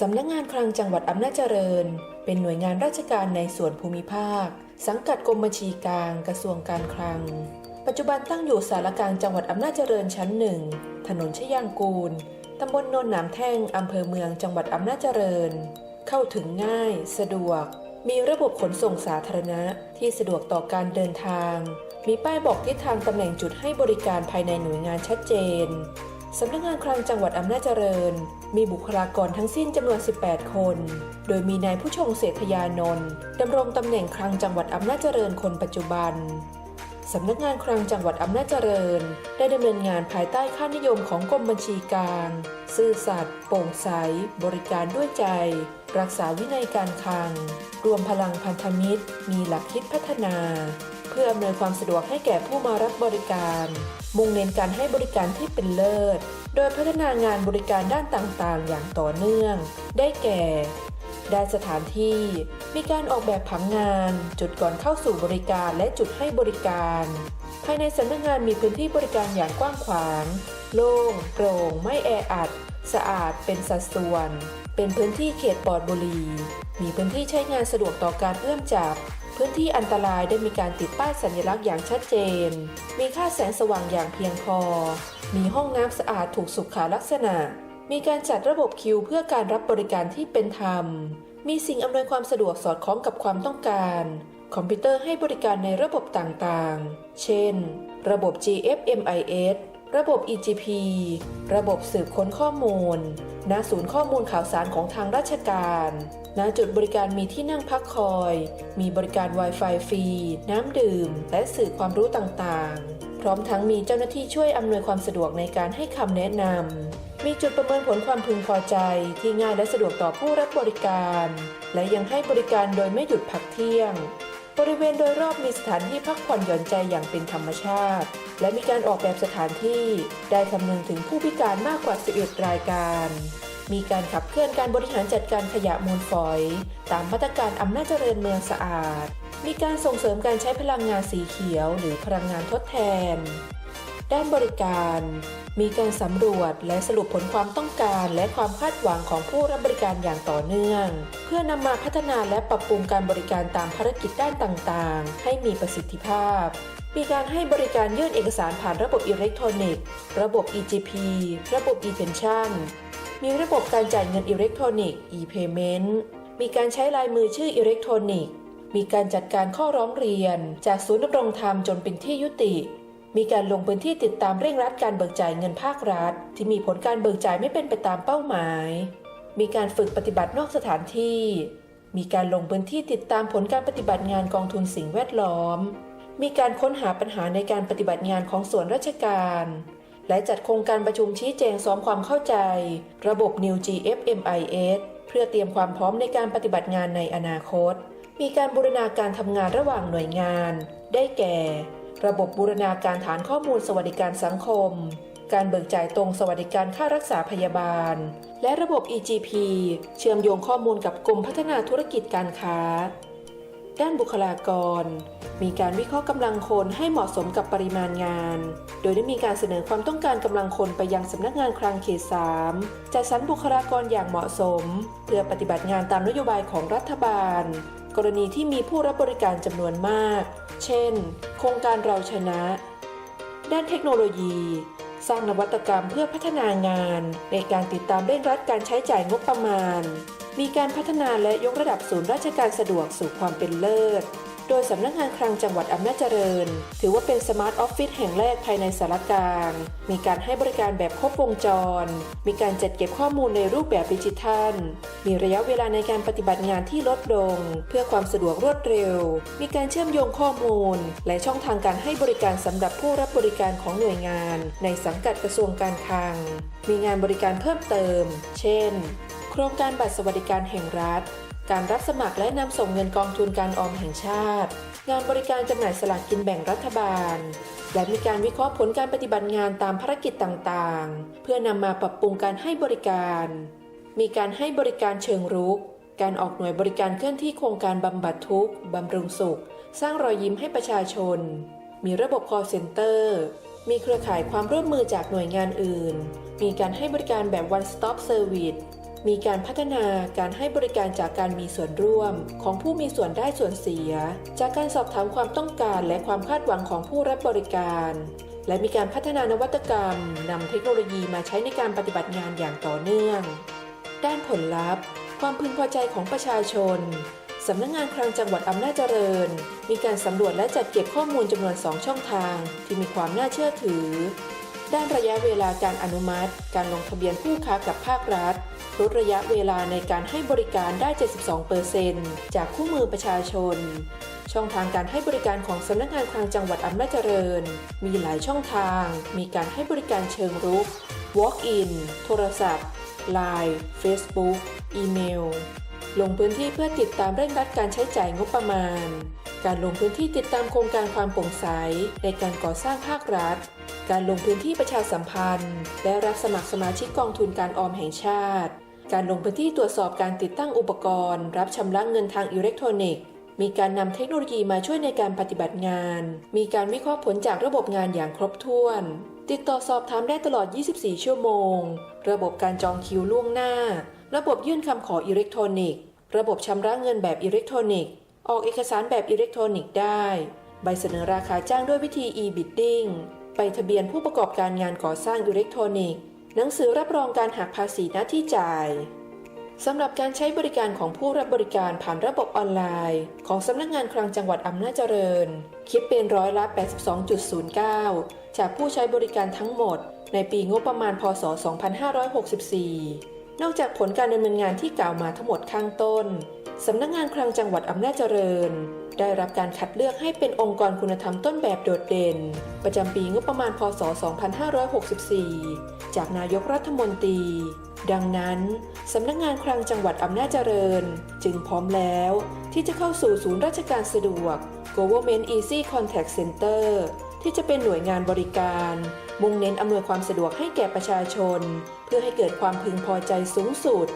สำนักงานคลังจังหวัดอำนาจเจริญ เป็นหน่วยงานราชการในส่วนภูมิภาค สังกัดกรมบัญชีกลางกระทรวงการคลัง ปัจจุบันตั้งอยู่สารกลางจังหวัดอำนาจเจริญชั้นหนึ่งถนนชยางกูลตำบลโนนหนามแท่งอำเภอเมืองจังหวัดอำนาจเจริญ เข้าถึงง่าย สะดวก มีระบบขนส่งสาธารณะที่สะดวกต่อการเดินทาง มีป้ายบอกทิศทางตำแหน่งจุดให้บริการภายในหน่วยงานชัดเจน สำนักงานคลังจังหวัดอำนาจเจริญ มีบุคลากรทั้งสิ้นจำนวน 18 คน โดยมีนายผู้ชงเศรษฐยานนท์ดำรงตำแหน่งคลังจังหวัดอำนาจเจริญคนปัจจุบัน สำนักงานคลังจังหวัดอำนาจเจริญ ได้ดำเนินงานภายใต้ค่านิยมของกรมบัญชีกลาง ซื่อสัตย์โปร่งใส บริการด้วยใจ รักษาวินัยการคลัง รวมพลังพันธมิตร มีหลักคิดพัฒนา เพื่ออำนวยความสะดวกให้แก่ผู้มารับบริการ มุ่งเน้นการให้บริการที่เป็นเลิศ โดยพัฒนางานบริการด้านต่างๆ อย่างต่อเนื่อง ได้แก่ ด้านสถานที่ มีการออกแบบผังงาน จุดก่อนเข้าสู่บริการและจุดให้บริการ ภายในสำนักงานมีพื้นที่บริการอย่างกว้างขวาง โล่งโปร่ง ไม่แออัด สะอาด เป็นสัดส่วน เป็นพื้นที่เขตปลอดบุหรี่ มีพื้นที่ใช้งานสะดวกต่อการเอื้อมจับ พื้นที่อันตรายได้มีการติดป้ายสัญลักษณ์อย่างชัดเจน มีค่าแสงสว่างอย่างเพียงพอ มีห้องน้ำสะอาดถูกสุขลักษณะ มีการจัดระบบคิวเพื่อการรับบริการที่เป็นธรรม มีสิ่งอำนวยความสะดวกสอดคล้องกับความต้องการ คอมพิวเตอร์ให้บริการในระบบต่างๆ เช่น ระบบ GFMIS ระบบ EGP ระบบสืบค้นข้อมูล ณ ศูนย์ข้อมูลข่าวสารของทางราชการ ณ จุดบริการมีที่นั่งพักคอย มีบริการ Wi-Fi ฟรี น้ำดื่ม และสื่อความรู้ต่างๆ พร้อมทั้งมีเจ้าหน้าที่ช่วยอำนวยความสะดวกในการให้คำแนะนำ มีจุดประเมินผลความพึงพอใจที่ง่ายและสะดวกต่อผู้รับบริการ และยังให้บริการโดยไม่หยุดพักเที่ยง บริเวณโดยรอบมีสถานที่พักผ่อนหย่อนใจอย่างเป็นธรรมชาติ และมีการออกแบบสถานที่ได้คำนึงถึงผู้พิการมากกว่า 11 รายการ มีการขับเคลื่อนการบริหารจัดการขยะมูลฝอย ตามมาตรการอำนาจเจริญเมืองสะอาด มีการส่งเสริมการใช้พลังงานสีเขียว หรือพลังงานทดแทน ด้านบริการ มีการสำรวจและสรุปผลความต้องการและความคาดหวังของผู้รับบริการอย่างต่อเนื่อง เพื่อนำมาพัฒนาและปรับปรุงการบริการตามภารกิจด้านต่างๆ ให้มีประสิทธิภาพ มีการให้บริการยื่นเอกสารผ่านระบบอิเล็กทรอนิกส์ ระบบ EGP ระบบ e-pension มีระบบการจ่ายเงินอิเล็กทรอนิกส์ e-payment มีการใช้ลายมือชื่ออิเล็กทรอนิกส์ มีการจัดการข้อร้องเรียน จากศูนย์ดำรงธรรมจนเป็นที่ยุติ มีการลงพื้นที่ติดตามเร่งรัดการเบิกจ่ายเงินภาครัฐ ที่มีผลการเบิกจ่ายไม่เป็นไปตามเป้าหมาย มีการฝึกปฏิบัตินอกสถานที่ มีการลงพื้นที่ติดตามผลการปฏิบัติงานกองทุนสิ่งแวดล้อม มีการค้นหาปัญหาในการปฏิบัติงานของส่วนราชการ และจัดโครงการประชุมชี้แจงซ้อมความเข้าใจ ระบบ New GFMIS เพื่อเตรียมความพร้อมในการปฏิบัติงานในอนาคต มีการบูรณาการทำงานระหว่างหน่วยงาน ได้แก่ ระบบบูรณาการฐานข้อมูลสวัสดิการสังคม การเบิกจ่ายตรงสวัสดิการค่ารักษาพยาบาล และระบบ EGP เชื่อมโยงข้อมูลกับกรมพัฒนาธุรกิจการค้า ด้านบุคลากร มีการวิเคราะห์กำลังคนให้เหมาะสมกับปริมาณงาน โดยได้มีการเสนอความต้องการกำลังคนไปยังสำนักงานคลังเขต3จัดสรรบุคลากรอย่างเหมาะสม เพื่อปฏิบัติงานตามนโยบายของรัฐบาล กรณีที่มีผู้รับบริการจำนวนมาก เช่น โครงการเราชนะ ด้านเทคโนโลยี สร้างนวัตกรรมเพื่อพัฒนางาน ในการติดตามเร่งรัดการใช้จ่ายงบประมาณ มีการพัฒนาและยกระดับศูนย์ราชการสะดวกสู่ความเป็นเลิศ โดยสำนักงานคลังจังหวัดอำนาจเจริญ ถือว่าเป็นสมาร์ทออฟฟิศแห่งแรกภายในสารกลาง มีการให้บริการแบบครบวงจร มีการจัดเก็บข้อมูลในรูปแบบดิจิทัล มีระยะเวลาในการปฏิบัติงานที่ลดลง เพื่อความสะดวกรวดเร็ว มีการเชื่อมโยงข้อมูล และช่องทางการให้บริการสำหรับผู้รับบริการของหน่วยงาน ในสังกัดกระทรวงการคลัง มีงานบริการเพิ่มเติม เช่น โครงการบัตรสวัสดิการแห่งรัฐ การรับสมัครและนำส่งเงินกองทุนการออมแห่งชาติ งานบริการจำหน่ายสลากกินแบ่งรัฐบาล และมีการวิเคราะห์ผลการปฏิบัติงานตามภารกิจต่างๆ เพื่อนำมาปรับปรุงการให้บริการ มีการให้บริการเชิงรุก การออกหน่วยบริการเคลื่อนที่โครงการบำบัดทุกข์บำรุงสุข สร้างรอยยิ้มให้ประชาชน มีระบบ call center มีเครือข่ายความร่วมมือจากหน่วยงานอื่น มีการให้บริการแบบ one stop service มีการพัฒนาการให้บริการจากการมีส่วนร่วม ของผู้มีส่วนได้ส่วนเสีย จากการสอบถามความต้องการและความคาดหวังของผู้รับบริการ และมีการพัฒนานวัตกรรมนำเทคโนโลยีมาใช้ในการปฏิบัติงานอย่างต่อเนื่อง ด้านผลลัพธ์ ความพึงพอใจของประชาชนสำนักงงานคลังจังหวัดอำนาจเจริญ มีการสำรวจและจัดเก็บข้อมูลจำนวน 2 ช่องทาง ที่มีความน่าเชื่อถือ ด้านระยะเวลาการอนุมัติ การลงทะเบียนผู้ค้ากับภาครัฐ ลดระยะเวลาในการให้บริการได้ 72%จากคู่มือประชาชน ช่องทางการให้บริการของสำนักงานคลังจังหวัดอำนาจเจริญ มีหลายช่องทาง มีการให้บริการเชิงรุก Walk-in โทรศัพท์ Line Facebook อีเมล ลงพื้นที่เพื่อติดตามเร่งรัดการใช้จ่ายงบประมาณ การลงพื้นที่ติดตามโครงการความโปร่งใสในการก่อสร้างภาครัฐ การลงพื้นที่ประชาสัมพันธ์ และรับสมัครสมาชิกกองทุนการออมแห่งชาติ การลงพื้นที่ตรวจสอบการติดตั้งอุปกรณ์ รับชำระเงินทางอิเล็กทรอนิกส์ มีการนำเทคโนโลยีมาช่วยในการปฏิบัติงาน มีการวิเคราะห์ผลจากระบบงานอย่างครบถ้วน ติดต่อสอบถามได้ตลอด 24 ชั่วโมง ระบบการจองคิวล่วงหน้า ระบบยื่นคำขออิเล็กทรอนิกส์ ระบบชำระเงินแบบอิเล็กทรอนิกส์ ออกเอกสารแบบอิเล็กทรอนิกส์ได้ ใบเสนอราคาจ้างด้วยวิธี e-bidding ไปทะเบียนผู้ประกอบการงานก่อสร้างอิเล็กทรอนิกส์ หนังสือรับรองการหักภาษีหน้าที่จ่ายสำหรับการใช้บริการของผู้รับบริการผ่านระบบออนไลน์ ของสำนักงานคลังจังหวัดอำนาจเจริญ คิดเป็นร้อยละ 82.09 จากผู้ใช้บริการทั้งหมด ในปีงบประมาณพศ 2564 นอกจากผลการดำเนินงานที่กล่าวมาทั้งหมดข้างต้น สำนักงานคลังจังหวัดอำนาจเจริญ ได้รับการคัดเลือกให้เป็นองค์กรคุณธรรมต้นแบบโดดเด่น ประจำปีงบประมาณพศ 2564 จากนายกรัฐมนตรี ดังนั้น สำนักงานคลังจังหวัดอำนาจเจริญ จึงพร้อมแล้วที่จะเข้าสู่ศูนย์ราชการสะดวก Government Easy Contact Center ที่จะเป็นหน่วยงานบริการมุ่งเน้นอำนวยความสะดวกให้แก่ประชาชน เพื่อให้เกิดความพึงพอใจสูงสุด